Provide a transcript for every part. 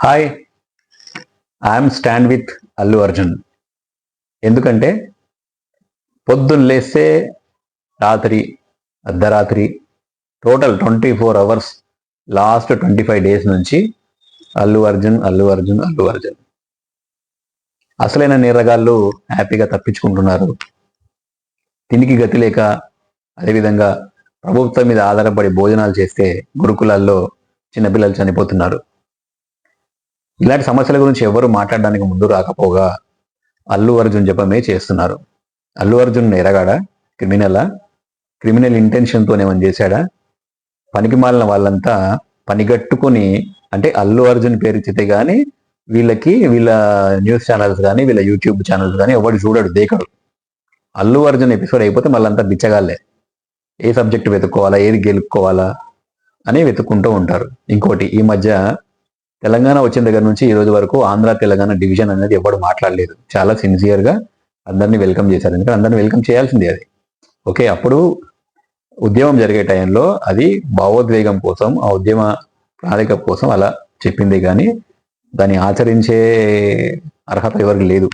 Hi I'm stand with Allu Arjun ఎందుకంటే పొద్దున్న లేస్తే రాత్రి అర్ధరాత్రి total twenty four hours last twenty five days నుంచి అల్లు అర్జున్ అల్లు అర్జున్ అల్లు అర్జున్ అసలైన నేరగాళ్ళు హ్యాపీగా తప్పించుకుంటున్నారు. తినికి గతి లేక అదేవిధంగా ప్రభుత్వం మీద ఆధారపడి భోజనాలు చేస్తే గురుకులాల్లో చిన్నపిల్లలు చనిపోతున్నారు. ఇలాంటి సమస్యల గురించి ఎవరు మాట్లాడడానికి ముందు రాకపోగా అల్లు అర్జున్ జపమే చేస్తున్నారు. అల్లు అర్జున్ ఎరగాడా క్రిమినలా? క్రిమినల్ ఇంటెన్షన్తో ఏమైనా చేశాడా? పనికి మాలిన వాళ్ళంతా పనిగట్టుకుని అంటే అల్లు అర్జున్ పేరు ఇచ్చితే కానీ వీళ్ళకి వీళ్ళ న్యూస్ ఛానల్స్ కానీ వీళ్ళ యూట్యూబ్ ఛానల్స్ కానీ ఎవడు చూడడు దేకడు. అల్లు అర్జున్ ఎపిసోడ్ అయిపోతే మళ్ళంతా బిచ్చగాలే ఏ సబ్జెక్ట్ వెతుక్కోవాలా? ఏది గెలుపుకోవాలా అని వెతుక్కుంటూ ఉంటారు. ఇంకోటి ఈ మధ్య తెలంగాణ వచ్చిన దగ్గర నుంచి ఈ రోజు వరకు ఆంధ్ర తెలంగాణ డివిజన్ అనేది ఎవరు మాట్లాడలేదు. చాలా సిన్సియర్గా అందరినీ వెల్కమ్ చేశారు. ఎందుకంటే అందరిని వెల్కమ్ చేయాల్సిందే అది. ఓకే అప్పుడు ఉద్యమం జరిగే టైంలో అది భావోద్వేగం కోసం ఆ ఉద్యమ ప్రణాళిక కోసం అలా చెప్పింది. కానీ దాన్ని ఆచరించే అర్హత ఎవరికి లేదు.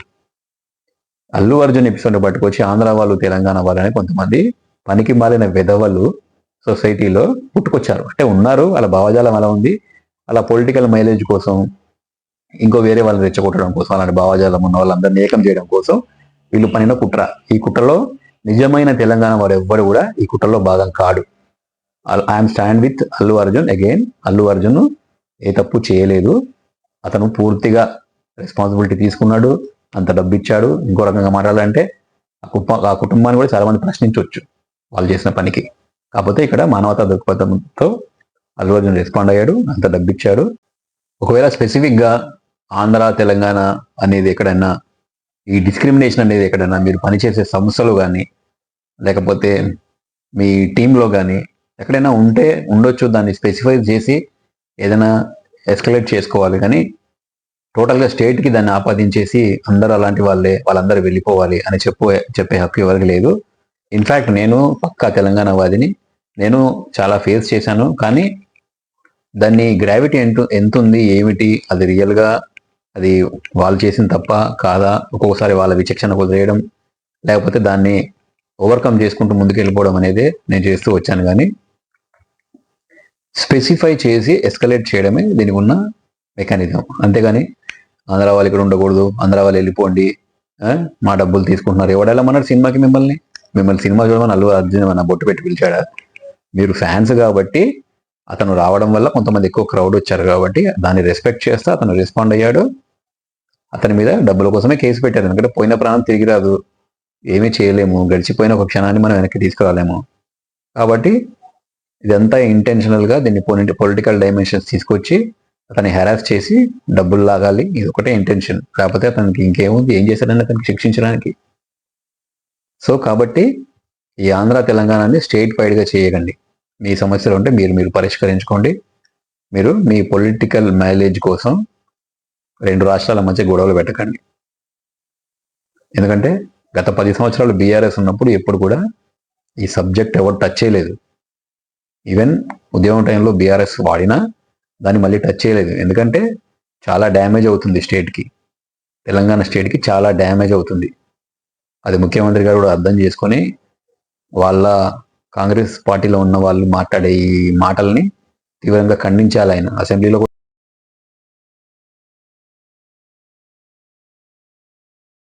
అల్లు అర్జున్ ఎపిసోడ్ పట్టుకొచ్చి ఆంధ్ర వాళ్ళు తెలంగాణ వాళ్ళని కొంతమంది పనికి మాలిన వెధవలు సొసైటీలో పుట్టుకొచ్చారు. అంటే ఉన్నారు అలా భావజాలం అలా ఉంది. అలా పొలిటికల్ మైలేజ్ కోసం ఇంకో వేరే వాళ్ళని రెచ్చగొట్టడం కోసం అలాంటి భావజాలం ఉన్న వాళ్ళందరినీ ఏకం చేయడం కోసం వీళ్ళు పనిన కుట్ర. ఈ కుట్రలో నిజమైన తెలంగాణ వారు ఎవ్వరు కూడా ఈ కుట్రలో భాగం కాడు. I'm stand with Allu Arjun again Allu Arjun ఏ తప్పు చేయలేదు. అతను పూర్తిగా రెస్పాన్సిబిలిటీ తీసుకున్నాడు అంత డబ్బు ఇచ్చాడు ఇంకో రకంగా మాట్లాడాలంటే ఆ కుటుంబ ఆ కుటుంబాన్ని కూడా చాలా మంది ప్రశ్నించవచ్చు వాళ్ళు చేసిన పనికి. కాకపోతే ఇక్కడ మానవతా దృక్పథంతో అల్లు అర్జున్ రెస్పాండ్ అయ్యాడు అంత డబ్బిచ్చాడు. ఒకవేళ స్పెసిఫిక్గా ఆంధ్ర తెలంగాణ అనేది ఎక్కడైనా ఈ డిస్క్రిమినేషన్ అనేది ఎక్కడైనా మీరు పనిచేసే సంస్థలు కానీ లేకపోతే మీ టీంలో కానీ ఎక్కడైనా ఉంటే ఉండొచ్చు దాన్ని స్పెసిఫై చేసి ఏదైనా ఎస్కలేట్ చేసుకోవాలి. కానీ టోటల్గా స్టేట్కి దాన్ని ఆపాదించేసి అందరూ అలాంటి వాళ్ళే వాళ్ళందరూ వెళ్ళిపోవాలి అని చెప్పు చెప్పే హక్కు ఎవరికి లేదు. ఇన్ఫ్యాక్ట్ నేను పక్కా తెలంగాణ వాదిని. నేను చాలా ఫేస్ చేశాను. కానీ దాన్ని గ్రావిటీ ఎంత ఎంత ఉంది ఏమిటి అది రియల్గా అది వాళ్ళు చేసిన తప్ప కాదా ఒక్కొక్కసారి వాళ్ళ విచక్షణ కుదిరేయడం లేకపోతే దాన్ని ఓవర్కమ్ చేసుకుంటూ ముందుకెళ్ళిపోవడం అనేది నేను చేస్తూ వచ్చాను. కానీ స్పెసిఫై చేసి ఎస్కలేట్ చేయడమే దీనికి ఉన్న మెకానిజం అంతేగాని ఆంధ్ర వాళ్ళు ఇక్కడ ఉండకూడదు ఆంధ్ర వాళ్ళు వెళ్ళిపోండి మా డబ్బులు తీసుకుంటున్నారు. ఎవడెళ్ళమన్నాడు సినిమాకి మిమ్మల్ని? మిమ్మల్ని సినిమా చూడమని అల్లు అర్జున్ ఏమన్నా బొట్టు పెట్టి పిలిచాడా? మీరు ఫ్యాన్స్ కాబట్టి అతను రావడం వల్ల కొంతమంది ఎక్కువ క్రౌడ్ వచ్చారు కాబట్టి దాన్ని రెస్పెక్ట్ చేస్తూ అతను రెస్పాండ్ అయ్యాడు. అతని మీద డబ్బుల కోసమే కేసు పెట్టారు. ఎందుకంటే పోయిన ప్రాణం తిరిగి రాదు. ఏమీ చేయలేము. గడిచిపోయిన ఒక క్షణాన్ని మనం వెనక్కి తీసుకురాలేము. కాబట్టి ఇదంతా ఇంటెన్షనల్గా దీన్ని పొలిటికల్ డైమెన్షన్స్ తీసుకొచ్చి అతన్ని హెరాస్ చేసి డబ్బులు లాగాలి. ఇది ఒకటే ఇంటెన్షన్ లేకపోతే అతనికి ఇంకేముంది? ఏం చేశాడని అతనికి శిక్షించడానికి. సో కాబట్టి ఈ ఆంధ్ర తెలంగాణని స్టేట్ వైడ్గా చేయకండి. మీ సమస్యలు ఉంటే మీరు మీరు పరిష్కరించుకోండి. మీరు మీ పొలిటికల్ మైలేజ్ కోసం రెండు రాష్ట్రాల మధ్య గొడవలు పెట్టకండి. ఎందుకంటే గత పది సంవత్సరాలు బీఆర్ఎస్ ఉన్నప్పుడు ఎప్పుడు కూడా ఈ సబ్జెక్ట్ ఎవరు టచ్ చేయలేదు. ఈవెన్ ఉద్యమం టైంలో బీఆర్ఎస్ వాడినా దాన్ని మళ్ళీ టచ్ చేయలేదు. ఎందుకంటే చాలా డ్యామేజ్ అవుతుంది స్టేట్కి తెలంగాణ స్టేట్కి చాలా డ్యామేజ్ అవుతుంది. అది ముఖ్యమంత్రి గారు కూడా అర్థం చేసుకొని వాళ్ళ కాంగ్రెస్ పార్టీలో ఉన్న వాళ్ళు మాట్లాడే ఈ మాటల్ని తీవ్రంగా ఖండించాలి ఆయన. అసెంబ్లీలో